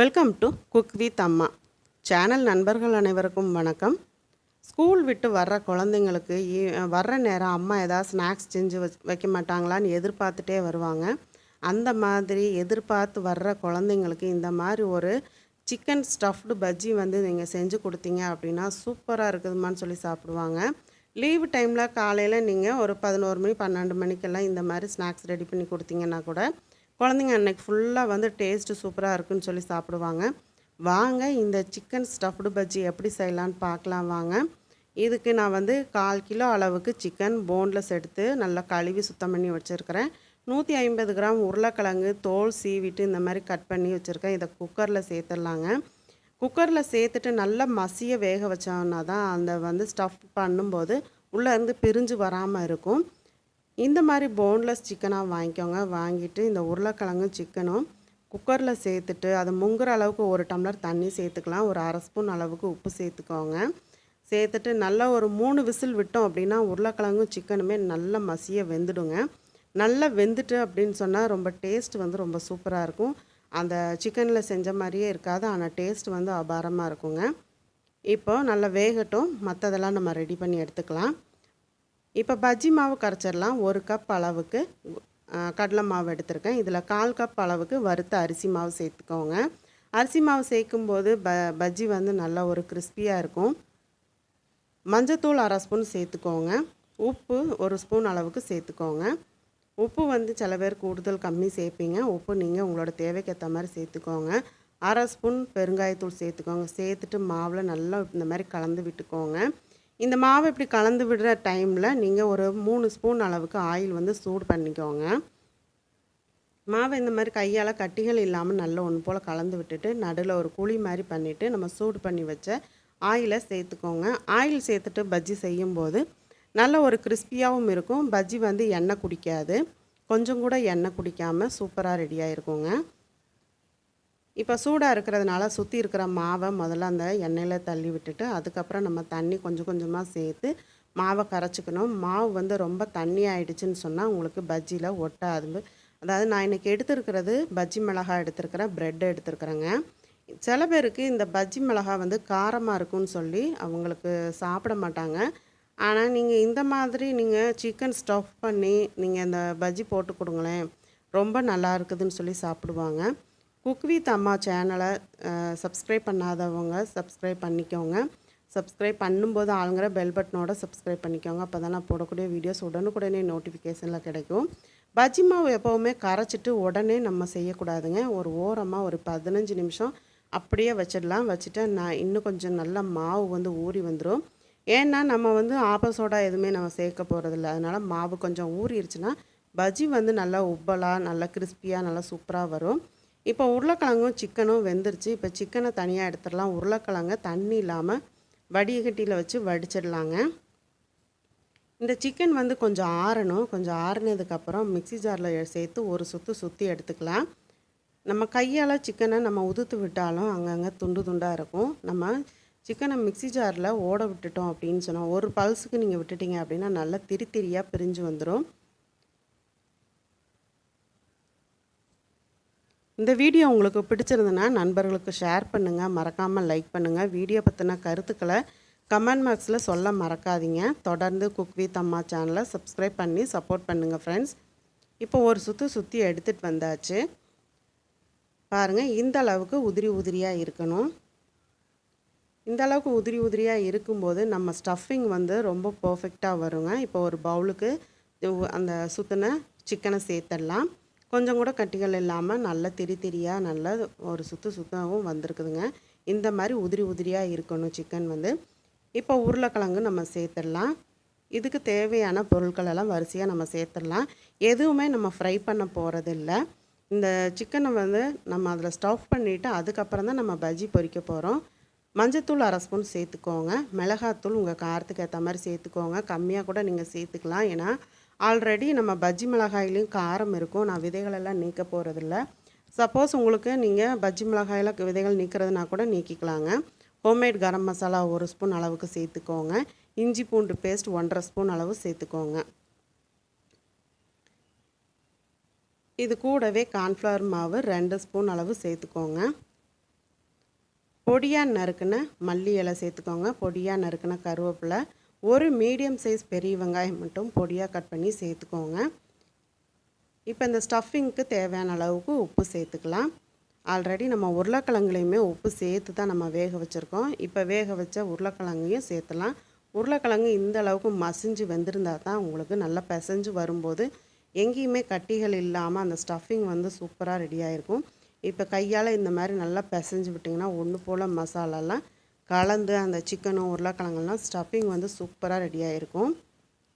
Welcome to cook with Amma channel நண்பர்கள் அனைவருக்கும் வணக்கம். ஸ்கூல் விட்டு வர்ற குழந்தைங்களுக்கு வர்ற நேரம் அம்மா ஏதாவது ஸ்நாக்ஸ் செஞ்சு வைக்க மாட்டாங்களான்னு எதிர்பார்த்துட்டே வருவாங்க. அந்த மாதிரி எதிர்பார்த்து வர்ற குழந்தைங்களுக்கு இந்த மாதிரி ஒரு சிக்கன் ஸ்டஃப்டு பஜ்ஜி வந்து நீங்கள் செஞ்சு கொடுத்தீங்க அப்படின்னா சூப்பராக இருக்குதுமான்னு சொல்லி சாப்பிடுவாங்க. லீவு டைமில் காலையில் நீங்கள் ஒரு பதினோரு மணி பன்னெண்டு மணிக்கெல்லாம் இந்த மாதிரி ஸ்நாக்ஸ் ரெடி பண்ணி கொடுத்தீங்கன்னா கூட குழந்தைங்க அன்னைக்கு ஃபுல்லாக வந்து டேஸ்ட்டு சூப்பராக இருக்குன்னு சொல்லி சாப்பிடுவாங்க. வாங்க இந்த சிக்கன் ஸ்டஃப்டு பஜ்ஜி எப்படி செய்யலான்னு பார்க்கலாம் வாங்க. இதுக்கு நான் வந்து கால் கிலோ அளவுக்கு சிக்கன் போன்லெஸ் எடுத்து நல்லா கழுவி சுத்தம் பண்ணி வச்சுருக்கிறேன். நூற்றி ஐம்பது கிராம் உருளைக்கிழங்கு தோல் சீவிட்டு இந்த மாதிரி கட் பண்ணி வச்சுருக்கேன். இதை குக்கரில் சேர்த்துடலாங்க. குக்கரில் சேர்த்துட்டு நல்லா மசிய வேக வச்சோன்னா தான் அந்த வந்து ஸ்டஃப் பண்ணும்போது உள்ளே இருந்து பிரிஞ்சு வராமல் இருக்கும். இந்த மாதிரி போன்லெஸ் சிக்கனாக வாங்கிக்கோங்க. வாங்கிட்டு இந்த உருளைக்கிழங்கும் சிக்கனும் குக்கரில் சேர்த்துட்டு அது முங்குற அளவுக்கு ஒரு டம்ளர் தண்ணி சேர்த்துக்கலாம். ஒரு அரை ஸ்பூன் அளவுக்கு உப்பு சேர்த்துக்கோங்க. சேர்த்துட்டு நல்லா ஒரு மூணு விசில் விட்டோம் அப்படின்னா உருளைக்கிழங்கும் சிக்கனுமே நல்லா மசிய வெந்துடுங்க. நல்லா வெந்துட்டு அப்படின்னு சொன்னால் ரொம்ப டேஸ்ட் வந்து ரொம்ப சூப்பராக இருக்கும். அந்த சிக்கனில் செஞ்ச மாதிரியே இருக்காது. ஆனால் டேஸ்ட் வந்து அபாரமாக இருக்குங்க. இப்போ நல்லா வேகட்டும். மற்றதெல்லாம் நம்ம ரெடி பண்ணி எடுத்துக்கலாம். இப்போ பஜ்ஜி மாவு கரைச்சிடலாம். ஒரு கப் அளவுக்கு கடலை மாவு எடுத்திருக்கேன். இதில் கால் கப் அளவுக்கு வறுத்த அரிசி மாவு சேர்த்துக்கோங்க. அரிசி மாவு சேர்க்கும்போது ப பஜ்ஜி வந்து நல்லா ஒரு கிறிஸ்பியாக இருக்கும். மஞ்சத்தூள் அரை ஸ்பூன் சேர்த்துக்கோங்க. உப்பு ஒரு ஸ்பூன் அளவுக்கு சேர்த்துக்கோங்க. உப்பு வந்து சில பேர் கூடுதல் கம்மி சேர்ப்பீங்க. உப்பு நீங்கள் உங்களோட தேவைக்கேற்ற மாதிரி சேர்த்துக்கோங்க. அரை ஸ்பூன் பெருங்காயத்தூள் சேர்த்துக்கோங்க. சேர்த்துட்டு மாவில் நல்லா இந்த மாதிரி கலந்து விட்டுக்கோங்க. இந்த மாவு இப்படி கலந்து விடுற டைமில் நீங்கள் ஒரு மூணு ஸ்பூன் அளவுக்கு ஆயில் வந்து சூடு பண்ணிக்கோங்க. மாவை இந்த மாதிரி கையால் கட்டிகள் இல்லாமல் நல்ல ஒன்று போல் கலந்து விட்டுட்டு நடுவில் ஒரு குழி மாதிரி பண்ணிவிட்டு நம்ம சூடு பண்ணி வச்ச ஆயிலை சேர்த்துக்கோங்க. ஆயில் சேர்த்துட்டு பஜ்ஜி செய்யும்போது நல்ல ஒரு கிறிஸ்பியாகவும் இருக்கும். பஜ்ஜி வந்து எண்ணெய் குடிக்காது. கொஞ்சம் கூட எண்ணெய் குடிக்காமல் சூப்பராக ரெடியாக இருக்குங்க இப்போ சூடாக இருக்கிறதுனால சுற்றி இருக்கிற மாவை முதல்ல அந்த எண்ணெயில் தள்ளி விட்டுட்டு அதுக்கப்புறம் நம்ம தண்ணி கொஞ்சம் கொஞ்சமாக சேர்த்து மாவை கரைச்சிக்கணும். மாவு வந்து ரொம்ப தண்ணி ஆயிடுச்சுன்னு சொன்னால் உங்களுக்கு பஜ்ஜியில் ஒட்டாது. அதாவது நான் இன்றைக்கி எடுத்துருக்கிறது பஜ்ஜி மிளகாய் எடுத்துருக்கிறேன் ப்ரெட் எடுத்துருக்குறேங்க. சில பேருக்கு இந்த பஜ்ஜி மிளகாய் வந்து காரமாக இருக்கும்னு சொல்லி அவங்களுக்கு சாப்பிட மாட்டாங்க. ஆனால் நீங்கள் இந்த மாதிரி நீங்கள் சிக்கன் ஸ்டஃப் பண்ணி நீங்கள் இந்த பஜ்ஜி போட்டு கொடுங்களேன். ரொம்ப நல்லா இருக்குதுன்னு சொல்லி சாப்பிடுவாங்க. குக் வித் அம்மா சேனலை சப்ஸ்கிரைப் பண்ணாதவங்க சப்ஸ்கிரைப் பண்ணிக்கோங்க. சப்ஸ்கிரைப் பண்ணும்போது ஆளுங்கிற பெல் பட்டனோட சப்ஸ்கிரைப் பண்ணிக்கோங்க. அப்போ தான் நான் போடக்கூடிய வீடியோஸ் உடனுக்குடனே நோட்டிஃபிகேஷனில் கிடைக்கும். பஜ்ஜி மாவு எப்போவுமே கரைச்சிட்டு உடனே நம்ம செய்யக்கூடாதுங்க. ஒரு ஓரமாக ஒரு பதினஞ்சு நிமிஷம் அப்படியே வச்சிடலாம். வச்சுட்டு நான் இன்னும் கொஞ்சம் நல்லா மாவு வந்து ஊறி வந்துடும் ஏன்னா நம்ம வந்து ஆப்பசோடா எதுவுமே நம்ம சேர்க்க போகிறதில்ல அதனால் மாவு கொஞ்சம் ஊறிடுச்சுன்னா பஜ்ஜி வந்து நல்லா உப்பலாக நல்லா கிறிஸ்பியாக நல்லா சூப்பராக வரும். இப்போ உருளைக்கிழங்கும் சிக்கனும் வெந்துருச்சு. இப்போ சிக்கனை தனியாக எடுத்துடலாம். உருளைக்கிழங்க தண்ணி இல்லாமல் வடிகட்டியில் வச்சு வடிச்சிடலாங்க. இந்த சிக்கன் வந்து கொஞ்சம் ஆறணும். கொஞ்சம் ஆறுனதுக்கப்புறம் மிக்ஸி ஜாரில் சேர்த்து ஒரு சுற்று சுற்றி எடுத்துக்கலாம். நம்ம கையால் சிக்கனை நம்ம உதுத்து விட்டாலும் அங்கங்கே துண்டு துண்டாக இருக்கும். நம்ம சிக்கனை மிக்ஸி ஜாரில் ஓட விட்டுட்டோம் அப்படின்னு சொன்னால் ஒரு பல்ஸுக்கு நீங்கள் விட்டுட்டீங்க அப்படின்னா நல்லா திரி திரியாக பிரிஞ்சு வந்துடும் இந்த வீடியோ உங்களுக்கு பிடிச்சிருந்ததுன்னா நண்பர்களுக்கு ஷேர் பண்ணுங்கள் மறக்காமல் லைக் பண்ணுங்கள் வீடியோ பற்றின கருத்துக்களை கமெண்ட் பாக்ஸில் சொல்ல மறக்காதீங்க. தொடர்ந்து குக் வித் அம்மா சேனலை சப்ஸ்கிரைப் பண்ணி சப்போர்ட் பண்ணுங்கள் ஃப்ரெண்ட்ஸ் இப்போ ஒரு சுற்று சுற்றி எடுத்துகிட்டு வந்தாச்சு. பாருங்கள் இந்த அளவுக்கு உதிரி உதிரியாக இருக்கணும். இந்த அளவுக்கு உதிரி உதிரியாக இருக்கும்போது நம்ம ஸ்டஃபிங் வந்து ரொம்ப பர்ஃபெக்டாக வருங்க. இப்போ ஒரு பவுலுக்கு அந்த சுற்றின சிக்கனை சேர்த்துடலாம். கொஞ்சம் கூட கட்டிகள் இல்லாமல் நல்ல திரி திரியாக நல்ல ஒரு சுற்று சுத்தவும் வந்திருக்குதுங்க. இந்த மாதிரி உதிரி உதிரியாக இருக்கணும் சிக்கன் வந்து. இப்போ உருளைக்கிழங்கு நம்ம சேர்த்துடலாம். இதுக்கு தேவையான பொருட்கள் எல்லாம் வரிசையாக நம்ம சேர்த்துடலாம். எதுவுமே நம்ம ஃப்ரை பண்ண போகிறதில்ல இந்த சிக்கனை வந்து நம்ம அதில் ஸ்டஃப் பண்ணிவிட்டு அதுக்கப்புறம் தான் நம்ம பஜ்ஜி பொரிக்க போகிறோம் மஞ்சத்தூள் அரை ஸ்பூன் சேர்த்துக்கோங்க. மிளகாத்தூள் உங்கள் காரத்துக்கு ஏற்ற மாதிரி சேர்த்துக்கோங்க. கம்மியாக கூட நீங்கள் சேர்த்துக்கலாம். ஏன்னா ஆல்ரெடி நம்ம பஜ்ஜி மிளகாயிலையும் காரம் இருக்கும். நான் விதைகளெல்லாம் நீக்க போகிறதில்ல சப்போஸ் உங்களுக்கு நீங்கள் பஜ்ஜி மிளகாயில் விதைகள் நீக்கிறதுனா கூட நீக்கிக்கலாங்க. ஹோம்மேட் கரம் மசாலா ஒரு ஸ்பூன் அளவுக்கு சேர்த்துக்கோங்க. இஞ்சி பூண்டு பேஸ்ட் ஒன்றரை ஸ்பூன் அளவு சேர்த்துக்கோங்க. இது கூடவே கார்ன்ஃப்ளவர் மாவு ரெண்டு ஸ்பூன் அளவு சேர்த்துக்கோங்க. பொடியாக நறுக்குன மல்லி இலை சேர்த்துக்கோங்க. பொடியாக நறுக்குன கருவேப்பிலை ஒரு மீடியம் சைஸ் பெரிய வெங்காயம் மட்டும் பொடியாக கட் பண்ணி சேர்த்துக்கோங்க. இப்போ இந்த ஸ்டஃபிங்க்கு தேவையான அளவுக்கு உப்பு சேர்த்துக்கலாம். ஆல்ரெடி நம்ம உருளைக்கிழங்குலையுமே உப்பு சேர்த்து தான் நம்ம வேக வச்சுருக்கோம். இப்போ வேக வச்ச உருளைக்கிழங்கையும் சேர்த்துலாம். உருளைக்கிழங்கு இந்த அளவுக்கு மசிஞ்சு வெந்திருந்தா தான் உங்களுக்கு நல்லா பிசைஞ்சு வரும்போது எங்கேயுமே கட்டிகள் இல்லாமல் அந்த ஸ்டஃபிங் வந்து சூப்பராக ரெடியாகிருக்கும் இப்போ கையால் இந்த மாதிரி நல்லா பிசைஞ்சு விட்டிங்கன்னா ஒன்று போல் மசாலாலாம் கலந்து அந்த சிக்கனும் உருளைக்கிழங்குலாம் ஸ்டஃபிங் வந்து சூப்பராக ரெடியாக இருக்கும்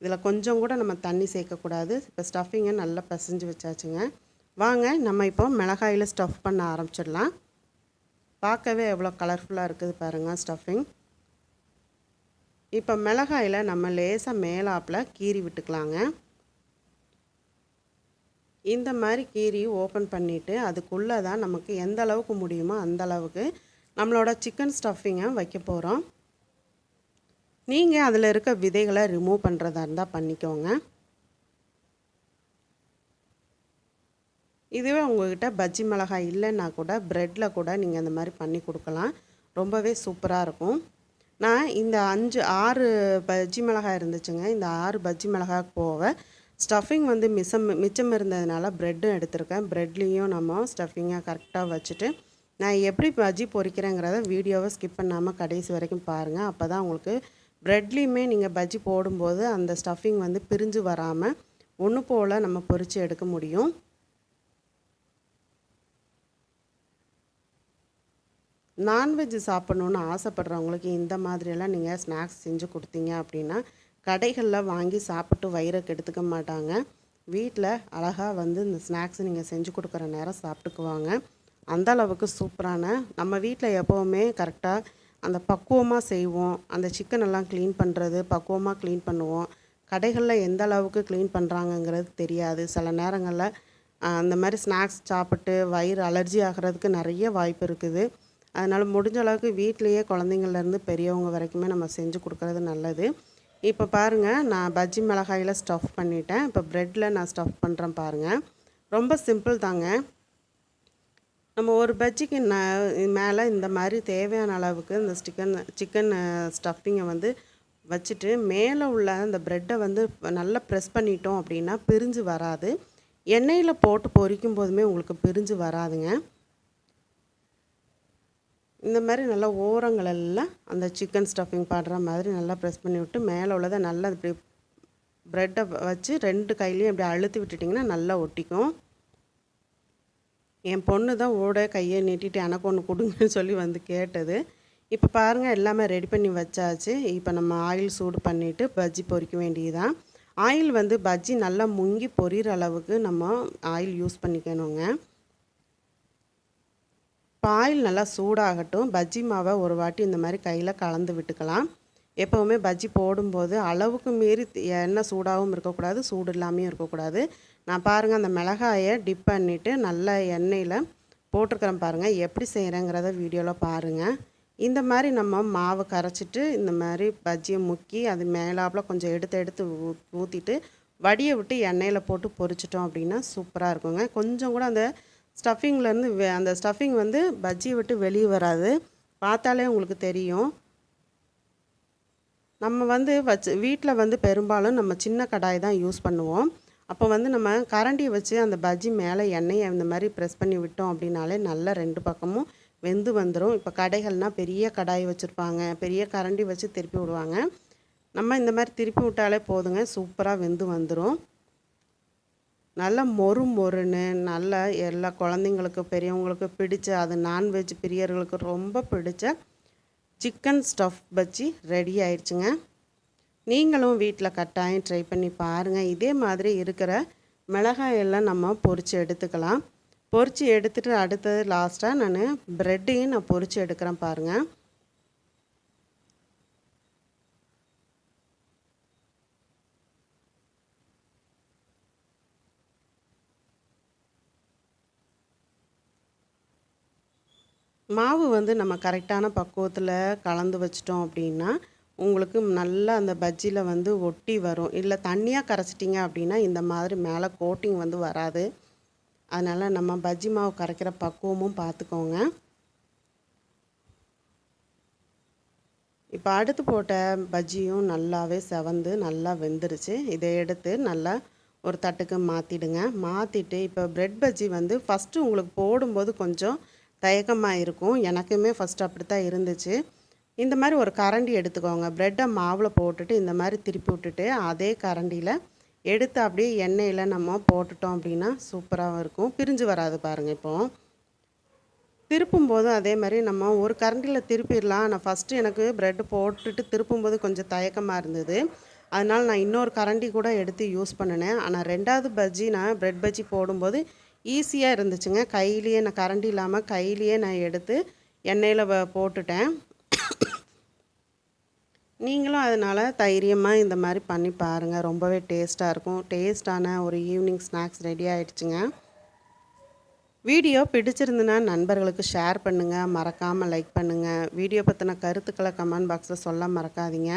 இதில் கொஞ்சம் கூட நம்ம தண்ணி சேர்க்கக்கூடாது. இப்போ ஸ்டஃபிங்கை நல்லா பிசைஞ்சு வச்சாச்சுங்க. வாங்க நம்ம இப்போ மிளகாயில் ஸ்டஃப் பண்ண ஆரம்பிச்சிடலாம். பார்க்கவே எவ்வளோ கலர்ஃபுல்லாக இருக்குது பாருங்கள் ஸ்டஃபிங் இப்போ மிளகாயில் நம்ம லேசாக மேலாப்பில் கீறி விட்டுக்கலாங்க. இந்த மாதிரி கீரி ஓப்பன் பண்ணிவிட்டு அதுக்குள்ளே தான் நமக்கு எந்த அளவுக்கு முடியுமோ அந்த அளவுக்கு நம்மளோட சிக்கன் ஸ்டஃபிங்கை வைக்க போகிறோம் நீங்கள் அதில் இருக்க விதைகளை ரிமூவ் பண்ணுறதா இருந்தால் பண்ணிக்கோங்க. இதுவே உங்கள்கிட்ட பஜ்ஜி மிளகாய் இல்லைன்னா கூட ப்ரெட்டில் கூட நீங்கள் அந்த மாதிரி பண்ணி கொடுக்கலாம். ரொம்பவே சூப்பராக இருக்கும். நான் இந்த அஞ்சு ஆறு பஜ்ஜி மிளகாய் இருந்துச்சுங்க. இந்த ஆறு பஜ்ஜி மிளகாய் போக ஸ்டஃபிங் வந்து மிச்சம் மிச்சம் இருந்ததுனால ப்ரெட்டும் எடுத்திருக்கேன். ப்ரெட்லேயும் நம்ம ஸ்டஃபிங்காக கரெக்டாக வச்சுட்டு நான் எப்படி பஜ்ஜி பொரிக்கிறேங்கிறத வீடியோவை ஸ்கிப் பண்ணாமல் கடைசி வரைக்கும் பாருங்கள் அப்போ தான் உங்களுக்கு ப்ரெட்லேயுமே நீங்கள் பஜ்ஜி போடும்போது அந்த ஸ்டஃபிங் வந்து பிரிஞ்சு வராமல் ஒன்று போல் நம்ம பொரித்து எடுக்க முடியும். நான்வெஜ் சாப்பிட்ணுன்னு ஆசைப்பட்றவங்களுக்கு இந்த மாதிரியெல்லாம் நீங்கள் ஸ்நாக்ஸ் செஞ்சு கொடுத்தீங்க அப்படின்னா கடைகளில் வாங்கி சாப்பிட்டு வயிறை கெடுத்துக்க மாட்டாங்க. வீட்டில் அழகாக வந்து இந்த ஸ்நாக்ஸ் நீங்கள் செஞ்சு கொடுக்குற நேரம் சாப்பிட்டுக்குவாங்க. அந்த அளவுக்கு சூப்பரான நம்ம வீட்டில் எப்போவுமே கரெக்டாக அந்த பக்குவமாக செய்வோம். அந்த சிக்கன் எல்லாம் க்ளீன் பண்ணுறது பக்குவமாக க்ளீன் பண்ணுவோம். கடைகளில் எந்த அளவுக்கு க்ளீன் பண்ணுறாங்கங்கிறது தெரியாது. சில நேரங்களில் அந்த மாதிரி ஸ்நாக்ஸ் சாப்பிட்டு வயிறு அலர்ஜி ஆகிறதுக்கு நிறைய வாய்ப்பு இருக்குது. அதனால் முடிஞ்ச அளவுக்கு வீட்லேயே குழந்தைங்கள்லேருந்து பெரியவங்க வரைக்குமே நம்ம செஞ்சு கொடுக்குறது நல்லது. இப்போ பாருங்கள் நான் பஜ்ஜி மிளகாயில் ஸ்டஃப் பண்ணிட்டேன். இப்போ ப்ரெட்டில் நான் ஸ்டஃப் பண்ணுறேன் பாருங்கள் ரொம்ப சிம்பிள் தாங்க. நம்ம ஒரு பஜ்ஜிக்கு ந மேலே இந்த மாதிரி தேவையான அளவுக்கு இந்த சிக்கன் சிக்கன் ஸ்டஃப்பிங்கை வந்து வச்சுட்டு மேலே உள்ள அந்த ப்ரெட்டை வந்து நல்லா ப்ரெஸ் பண்ணிட்டோம் அப்படின்னா பிரிஞ்சு வராது. எண்ணெயில் போட்டு பொரிக்கும் போதுமே உங்களுக்கு பிரிஞ்சு வராதுங்க. இந்த மாதிரி நல்லா ஓரங்கள் எல்லாம் அந்த சிக்கன் ஸ்டஃபிங் பாடுற மாதிரி நல்லா ப்ரெஸ் பண்ணி விட்டு மேலே உள்ளதை நல்லா இப்படி ப்ரெட்டை வச்சு ரெண்டு கையிலையும் இப்படி அழுத்தி விட்டுட்டிங்கன்னா நல்லா ஒட்டிக்கும். என் பொண்ணு தான் ஓட கையை நீட்டிட்டு எனக்கு ஒன்று கொடுங்கன்னு சொல்லி வந்து கேட்டது. இப்போ பாருங்கள் எல்லாமே ரெடி பண்ணி வச்சாச்சு. இப்போ நம்ம ஆயில் சூடு பண்ணிவிட்டு பஜ்ஜி பொரிக்க வேண்டியதுதான். ஆயில் வந்து பஜ்ஜி நல்லா முங்கி பொரியிற அளவுக்கு நம்ம ஆயில் யூஸ் பண்ணிக்கணுங்க. இப்போ ஆயில் நல்லா சூடாகட்டும். பஜ்ஜி மாவை ஒரு வாட்டி இந்த மாதிரி கையில் கலந்து விட்டுக்கலாம். எப்போவுமே பஜ்ஜி போடும்போது அளவுக்கு மீறி எண்ணெய் சூடாகவும் இருக்கக்கூடாது சூடு இல்லாமையும் இருக்கக்கூடாது. நான் பாருங்கள் அந்த மிளகாயை டிப் பண்ணிவிட்டு நல்லா எண்ணெயில் போட்டிருக்கிறேன் பாருங்கள் எப்படி செய்கிறேங்கிறத வீடியோவில் பாருங்கள் இந்த மாதிரி நம்ம மாவு கரைச்சிட்டு இந்த மாதிரி பஜ்ஜியை முக்கி அது மேலாப்பில் கொஞ்சம் எடுத்து எடுத்து ஊ ஊற்றிட்டு வடியை விட்டு எண்ணெயில் போட்டு பொரிச்சிட்டோம் அப்படின்னா சூப்பராக இருக்குங்க. கொஞ்சம் கூட அந்த ஸ்டஃபிங்லேருந்து அந்த ஸ்டஃபிங் வந்து பஜ்ஜியை விட்டு வெளியே வராது. பார்த்தாலே உங்களுக்கு தெரியும். நம்ம வந்து வச்சு வீட்டில் வந்து பெரும்பாலும் நம்ம சின்ன கடாய் தான் யூஸ் பண்ணுவோம். அப்போ வந்து நம்ம கரண்டியை வச்சு அந்த பஜ்ஜி மேலே எண்ணெயை இந்த மாதிரி ப்ரெஸ் பண்ணி விட்டோம் அப்படின்னாலே நல்லா ரெண்டு பக்கமும் வெந்து வந்துடும் இப்போ கடைகள்னால் பெரிய கடாய் வச்சுருப்பாங்க. பெரிய கரண்டி வச்சு திருப்பி விடுவாங்க. நம்ம இந்த மாதிரி திருப்பி விட்டாலே போதுங்க. சூப்பராக வெந்து வந்துடும் நல்லா மொறு மொறுன்னு நல்ல எல்லா குழந்தைங்களுக்கு பெரியவங்களுக்கு பிடிச்ச அது நான்வெஜ் பிரியர்களுக்கு ரொம்ப பிடிச்ச சிக்கன் ஸ்டஃப் பஜ்ஜி ரெடி ஆயிடுச்சுங்க நீங்களும் வீட்டில் கட்டாயம் ட்ரை பண்ணி பாருங்கள் இதே மாதிரி இருக்கிற மிளகாய் எல்லாம் நம்ம பொரித்து எடுத்துக்கலாம். பொரித்து எடுத்துகிட்டு அடுத்தது லாஸ்ட்டாக நான் ப்ரெட்டையும் நான் பொரித்து எடுக்கிறேன் பாருங்கள் மாவு வந்து நம்ம கரெக்டான பக்குவத்தில் கலந்து வச்சிட்டோம் அப்படின்னா உங்களுக்கு நல்லா அந்த பஜ்ஜியில் வந்து ஒட்டி வரும். இல்லை தண்ணியாக கரைச்சிட்டிங்க அப்படின்னா இந்த மாதிரி மேலே கோட்டிங் வந்து வராது. அதனால் நம்ம பஜ்ஜி மாவு கரைக்கிற பக்குவமும் பார்த்துக்கோங்க இப்போ அடுத்து போட்ட பஜ்ஜியும் நல்லாவே செவந்து நல்லா வெந்துருச்சு. இதை எடுத்து நல்லா ஒரு தட்டுக்கு மாற்றிடுங்க மாற்றிட்டு இப்போ பிரெட் பஜ்ஜி வந்து ஃபஸ்ட்டு உங்களுக்கு போடும்போது கொஞ்சம் தயக்கமாக இருக்கும். எனக்குமே ஃபஸ்ட்டு அப்படி தான் இருந்துச்சு. இந்த மாதிரி ஒரு கரண்டி எடுத்துக்கோங்க. ப்ரெட்டை மாவில் போட்டுட்டு இந்த மாதிரி திருப்பி விட்டுட்டு அதே கரண்டியில் எடுத்து அப்படியே எண்ணெயில் நம்ம போட்டுட்டோம் அப்படின்னா சூப்பராகவும் இருக்கும். பிரிஞ்சு வராது பாருங்கள் இப்போது திருப்பும்போது அதே மாதிரி நம்ம ஒரு கரண்டியில் திருப்பிடலாம். ஆனால் ஃபஸ்ட்டு எனக்கு ப்ரெட் போட்டுட்டு திருப்பும்போது கொஞ்சம் தயக்கமாக இருந்தது. அதனால் நான் இன்னொரு கரண்டி கூட எடுத்து யூஸ் பண்ணினேன். ஆனால் ரெண்டாவது பஜ்ஜி நான் ப்ரெட் பஜ்ஜி போடும்போது ஈஸியாக இருந்துச்சுங்க. கையிலேயே நான் கரண்டி இல்லாமல் கையிலேயே நான் எடுத்து எண்ணெயில் வ போட்டுட்டேன். நீங்களும் அதனால் தைரியமாக இந்த மாதிரி பண்ணி பாருங்கள் ரொம்பவே டேஸ்ட்டாக இருக்கும். டேஸ்ட்டான ஒரு ஈவினிங் ஸ்நாக்ஸ் ரெடி ஆகிடுச்சுங்க வீடியோ பிடிச்சிருந்துன்னா நண்பர்களுக்கு ஷேர் பண்ணுங்கள் மறக்காமல் லைக் பண்ணுங்கள் வீடியோ பற்றின கருத்துக்களை கமெண்ட் பாக்ஸில் சொல்ல மறக்காதீங்க.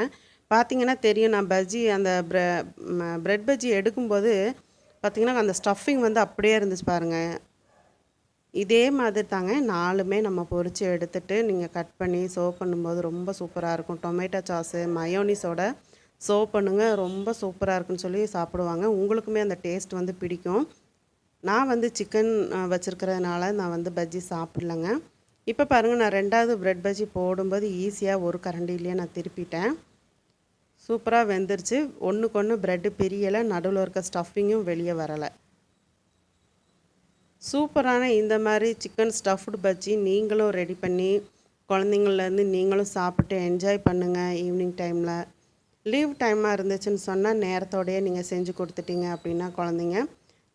பார்த்தீங்கன்னா தெரியும் நான் பஜ்ஜி அந்த ப்ரெட் பஜ்ஜி எடுக்கும்போது பார்த்திங்கன்னா அந்த ஸ்டஃபிங் வந்து அப்படியே இருந்துச்சு பாருங்கள் இதே மாதிரி தாங்க நாலுமே நம்ம பொரித்து எடுத்துகிட்டு நீங்கள் கட் பண்ணி சோப் பண்ணும்போது ரொம்ப சூப்பராக இருக்கும். டொமேட்டோ சாஸு மயோனிஸோட சோப் பண்ணுங்கள் ரொம்ப சூப்பராக இருக்குன்னு சொல்லி சாப்பிடுவாங்க. உங்களுக்குமே அந்த டேஸ்ட் வந்து பிடிக்கும். நான் வந்து சிக்கன் வச்சுருக்கிறதுனால நான் வந்து பஜ்ஜி சாப்பிட்லங்க. இப்போ பாருங்கள் நான் ரெண்டாவது ப்ரெட் பஜ்ஜி போடும்போது ஈஸியாக ஒரு கரண்டிலேயே நான் திருப்பிட்டேன். சூப்பராக வெந்துருச்சு. ஒன்றுக்கு ஒன்று ப்ரெட்டு பிரியலை. நடுவில் இருக்க ஸ்டஃபிங்கும் வெளியே வரலை. சூப்பரான இந்த மாதிரி சிக்கன் ஸ்டஃப்டு பஜ்ஜி நீங்களும் ரெடி பண்ணி குழந்தைங்கள்லேருந்து நீங்களும் சாப்பிட்டு என்ஜாய் பண்ணுங்கள் ஈவினிங் டைமில். லீவ் டைமாக இருந்துச்சுன்னு சொன்னால் நேரத்தோடையே நீங்கள் செஞ்சு கொடுத்துட்டீங்க அப்படின்னா குழந்தைங்க.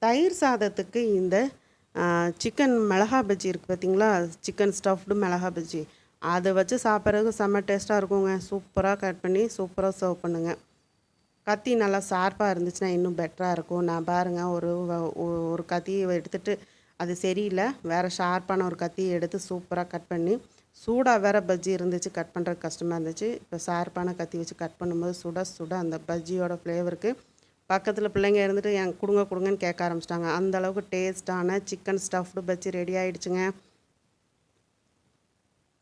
தயிர் சாதத்துக்கு இந்த சிக்கன் மிளகா பஜ்ஜி இருக்குது பார்த்தீங்களா? சிக்கன் ஸ்டஃப்டு மிளகா பஜ்ஜி. அதை வச்சு சாப்பிட்றதுக்கு செம்ம டேஸ்ட்டாக இருக்குங்க. சூப்பராக கட் பண்ணி சூப்பராக சர்வ் பண்ணுங்கள் கத்தி நல்லா ஷார்ப்பாக இருந்துச்சுன்னா இன்னும் பெட்டராக இருக்கும். நான் பாருங்கள் ஒரு ஒரு கத்தியை எடுத்துகிட்டு அது சரியில்லை. வேறு ஷார்ப்பான ஒரு கத்தியை எடுத்து சூப்பராக கட் பண்ணி சூடாக வேறு பஜ்ஜி இருந்துச்சு கட் பண்ணுறதுக்கு கஷ்டமாக இருந்துச்சு. இப்போ ஷார்ப்பான கத்தி வச்சு கட் பண்ணும்போது சுட சுட அந்த பஜ்ஜியோட ஃப்ளேவருக்கு பக்கத்தில் பிள்ளைங்க இருந்துட்டு என் கொடுங்க கொடுங்கன்னு கேட்க ஆரம்பிச்சிட்டாங்க. அந்த அளவுக்கு டேஸ்ட்டான சிக்கன் ஸ்டஃப்டு பஜ்ஜி ரெடி ஆகிடுச்சுங்க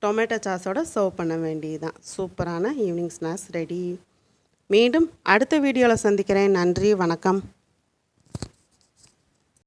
டொமேட்டோ சாஸோட சர்வ் பண்ண வேண்டியதுதான். சூப்பரான ஈவினிங் ஸ்நாக்ஸ் ரெடி மீண்டும் அடுத்த வீடியோவில் சந்திக்கிறேன். நன்றி வணக்கம்.